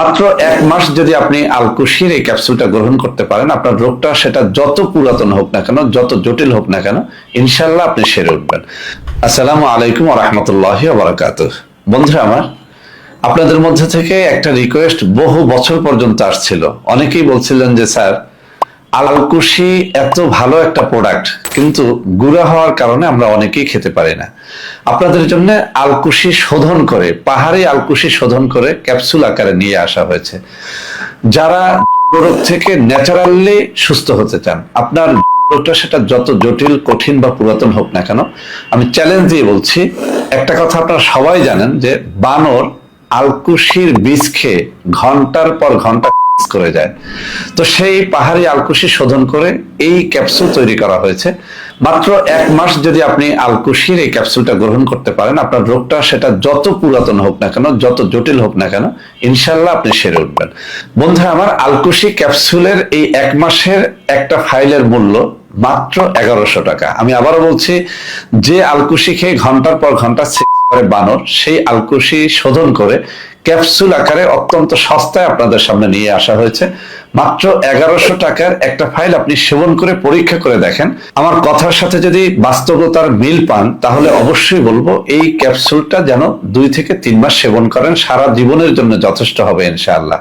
মাত্র এক মাস যদি আপনি আলকুশির এই ক্যাপসুলটা গ্রহণ করতে পারেন, আপনার রোগটা সেটা যত পুরাতন হোক না কেন, যত জটিল হোক না কেন ইনশাল্লাহ আপনি সেরে উঠবেন। আসসালামু আলাইকুম রহমতুল্লাহ বারাকাত বন্ধুরা আমার, আপনাদের মধ্যে থেকে একটা রিকোয়েস্ট বহু বছর পর্যন্ত আসছিল। অনেকেই বলছিলেন যে, স্যার আলকুশি এত ভালো একটা প্রোডাক্ট কিন্তু গুঁড়া হওয়ার কারণে আমরা অনেকেই খেতে পারি না। আপনাদের জন্য আলকুশি শোধন করে, পাহাড়ি আলকুশি শোধন করে ক্যাপসুল আকারে নিয়ে আসা হয়েছে। যারা রোগ থেকে ন্যাচারালি সুস্থ হতে চান, আপনার রোগটা সেটা যত জটিল, কঠিন বা পুরাতন হোক না কেন, আমি চ্যালেঞ্জ দিয়ে বলছি, একটা কথা আপনারা সবাই জানেন যে বানর আলকুশির বীজ খেয়ে ঘণ্টার পর ঘণ্টা করে যায়। তো সেই পাহাড়ি আলকুশি শোধন করে এই ক্যাপসুল তৈরি করা হয়েছে। মাত্র এক মাস যদি আপনি আলকুশির এই ক্যাপসুলটা গ্রহণ করতে পারেন, আপনার রোগটা সেটা যত পুরাতন হোক না কেন, যত জটিল হোক না কেন ইনশাল্লাহ আপনি সেরে উঠবেন। বন্ধুরা, আমার আলকুশি ক্যাপসুলের এই এক মাসের একটা ফাইলের মূল্য মাত্র এগারোশো টাকা। আমি আবারও বলছি, যে আলকুশি খেয়ে ঘণ্টার পর ঘণ্টা করে বানর, সেই আলকুশি শোধন করে ক্যাপসুল আকারে অত্যন্ত সস্তায় আপনাদের সামনে নিয়ে আসা হয়েছে। মাত্র এগারোশো টাকার একটা ফাইল আপনি সেবন করে পরীক্ষা করে দেখেন। আমার কথার সাথে যদি বাস্তবতার মিল পান, তাহলে অবশ্যই বলব এই ক্যাপসুলটা যেন দুই থেকে তিন মাস সেবন করেন, সারা জীবনের জন্য যথেষ্ট হবে ইনশাআল্লাহ।